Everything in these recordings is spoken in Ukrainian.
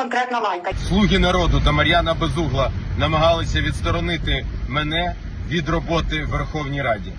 конкретна лайка. Слуги народу та Мар'яна Безугла намагалися відсторонити мене від роботи в Верховній Раді.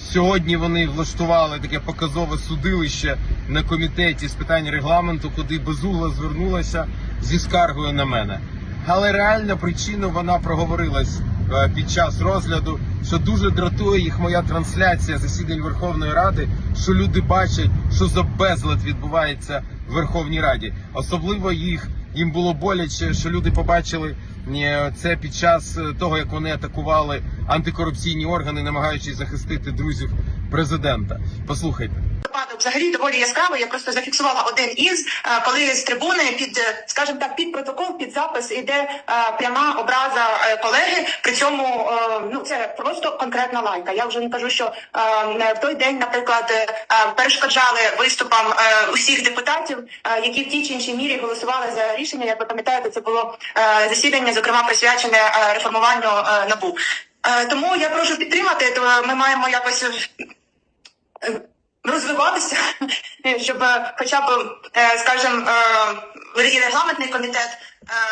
Сьогодні вони влаштували таке показове судилище на комітеті з питань регламенту, куди Безугла звернулася зі скаргою на мене. Але реальна причина вона проговорилась е, під час розгляду, що дуже дратує їх моя трансляція засідань Верховної Ради, що люди бачать, що за безлад відбувається в Верховній Раді. Особливо їх їм було боляче, що люди побачили е, це під час е, того, як вони атакували антикорупційні органи, намагаючись захистити друзів президента. Послухайте. Випадок взагалі доволі яскравий. Я просто зафіксувала один із, е, коли з трибуни під, е, скажімо так, під протокол, під запис іде е, пряма образа колеги. При цьому ну це просто конкретна лайка. Я вже не кажу, що в той день, наприклад, перешкоджали виступам усіх депутатів, які в тій чи іншій мірі голосували за рішення. Як ви пам'ятаєте, це було засідання, зокрема присвячене реформуванню набу. Тому я прошу підтримати. То ми маємо якось розвиватися, щоб хоча б, е, скажімо, е, регламентний комітет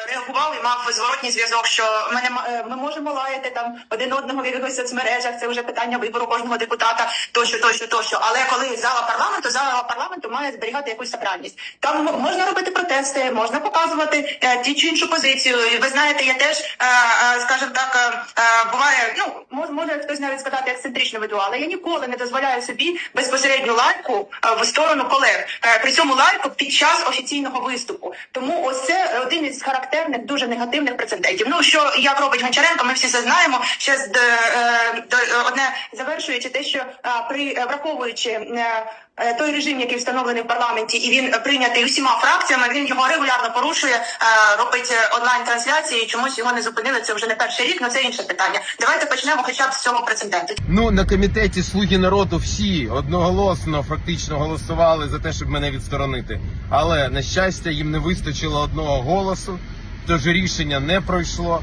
реагував і мав зворотній зв'язок, що ми, не е, ми можемо лаяти там один одного в якихось соцмережах, це вже питання вибору кожного депутата, тощо, тощо, тощо. Але коли зала парламенту, зала парламенту має зберігати якусь сакральність. Там можна робити протести, можна показувати е, ті чи іншу позицію. Ви знаєте, я теж, е, е, скажімо так, е, е, буває, ну мож- може хтось навіть сказати ексцентрично веду, але я ніколи не дозволяю собі безпосередню лайку е, в сторону колег. Е, При цьому лайку під час офіційного виступу. Тому ось це один із характерних дуже негативних прецедентів. Ну що як робить Гончаренко, ми всі це знаємо. Ще з- е, е, одне завершуючи те, що е, при враховуючи. Той режим, який встановлений в парламенті, і він прийнятий усіма фракціями. Він його регулярно порушує, робить онлайн трансляції. Чомусь його не зупинили. Це вже не перший рік. але це інше питання. Давайте почнемо, хоча б з цього прецеденту. Ну на комітеті Слуги народу всі одноголосно фактично голосували за те, щоб мене відсторонити. Але на щастя, їм не вистачило одного голосу, тож рішення не пройшло.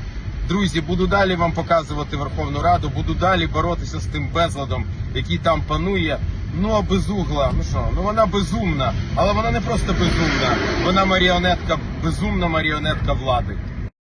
Друзі, буду далі вам показувати Верховну Раду, буду далі боротися з тим безладом, який там панує. Ну а безугла, ну що, ну вона безумна, але вона не просто безумна, вона маріонетка, безумна маріонетка влади.